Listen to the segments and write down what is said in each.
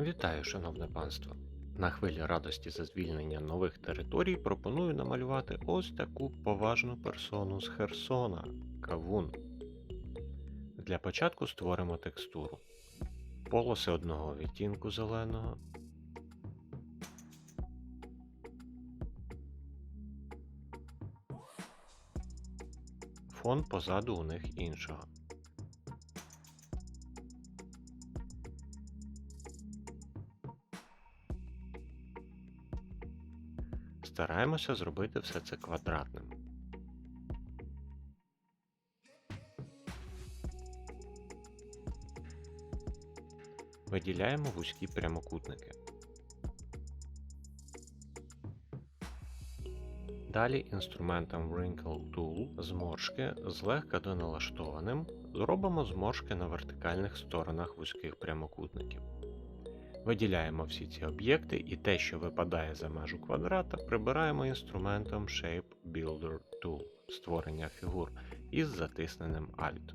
Вітаю, шановне панство! На хвилі радості за звільнення нових територій пропоную намалювати ось таку поважну персону з Херсона Кавун. Для початку створимо текстуру. Полоси одного відтінку зеленого. Фон позаду у них іншого. Стараємося зробити все це квадратним. Виділяємо вузькі прямокутники. Далі інструментом Wrinkle Tool зморшки злегка доналаштованим зробимо зморшки на вертикальних сторонах вузьких прямокутників. Виділяємо всі ці об'єкти і те, що випадає за межу квадрата, прибираємо інструментом Shape Builder Tool створення фігур із затисненим Alt.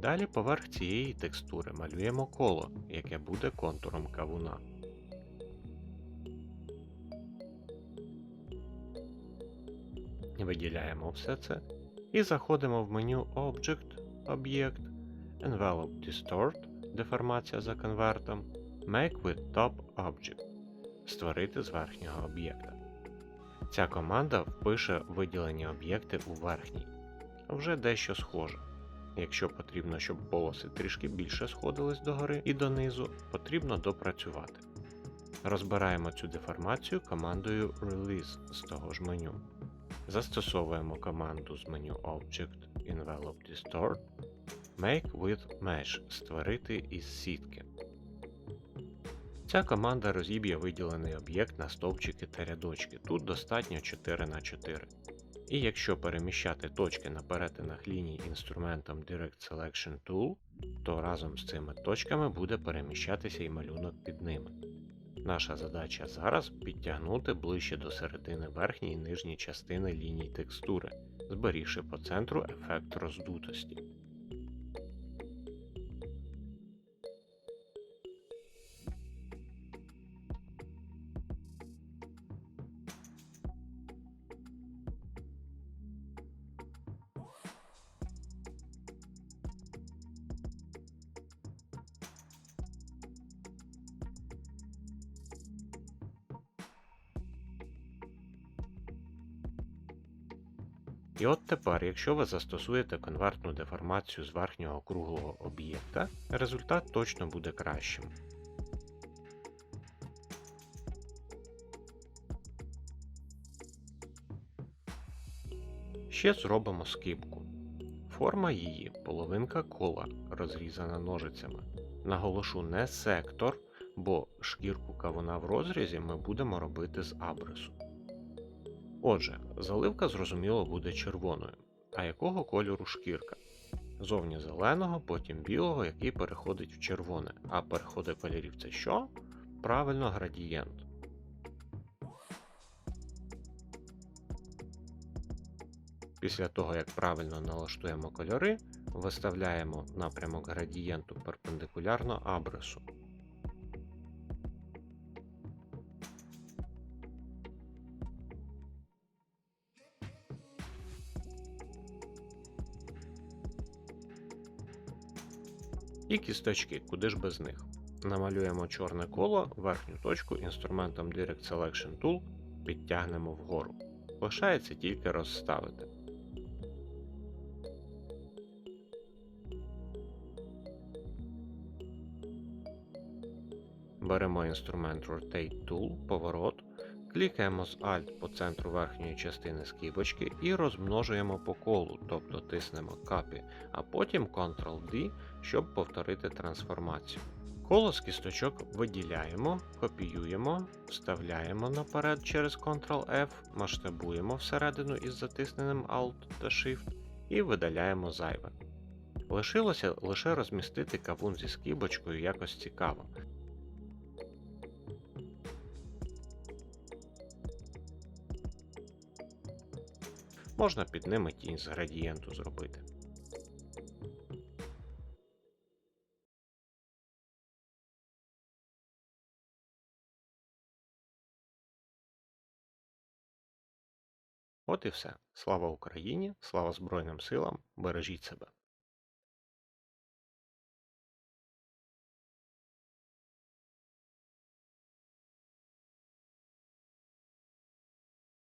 Далі поверх цієї текстури малюємо коло, яке буде контуром кавуна. Виділяємо все це і заходимо в меню Object, Об'єкт, Envelope Distort, деформація за конвертом, Make with Top Object створити з верхнього об'єкта. Ця команда впише виділені об'єкти у верхній. Вже дещо схоже. Якщо потрібно, щоб полоси трішки більше сходились догори і донизу, потрібно допрацювати. Розбираємо цю деформацію командою Release з того ж меню. Застосовуємо команду з меню Object Envelope Distort Make with Mesh створити із сітки. Ця команда розіб'є виділений об'єкт на стовпчики та рядочки. Тут достатньо 4 на 4 і якщо переміщати точки на перетинах ліній інструментом Direct Selection Tool, то разом з цими точками буде переміщатися і малюнок під ними. Наша задача зараз підтягнути ближче до середини верхньої і нижньої частини ліній текстури, зберігши по центру ефект роздутості. І от тепер, якщо ви застосуєте конвертну деформацію з верхнього круглого об'єкта, результат точно буде кращим. Ще зробимо скибку. Форма її половинка кола, розрізана ножицями. Наголошу не сектор, бо шкірку кавуна в розрізі ми будемо робити з абрису. Отже, заливка зрозуміло буде червоною. А якого кольору шкірка? Зовні зеленого, потім білого, який переходить в червоне. А переходи кольорів це що? Правильно, градієнт. Після того, як правильно налаштуємо кольори, виставляємо напрямок градієнту перпендикулярно абрису. І кісточки, куди ж без них. Намалюємо чорне коло, верхню точку інструментом Direct Selection Tool підтягнемо вгору. Лишається тільки розставити. Беремо інструмент Rotate Tool, поворот, клікаємо з Alt по центру верхньої частини скибочки і розмножуємо по колу, тобто тиснемо Copy, а потім Ctrl-D, щоб повторити трансформацію. Коло з кісточок виділяємо, копіюємо, вставляємо наперед через Ctrl-F, масштабуємо всередину із затисненим Alt та Shift і видаляємо зайве. Лишилося лише розмістити кавун зі скибочкою якось цікаво. Можна під ними тінь з градієнту зробити. От і все. Слава Україні, слава Збройним силам, бережіть себе.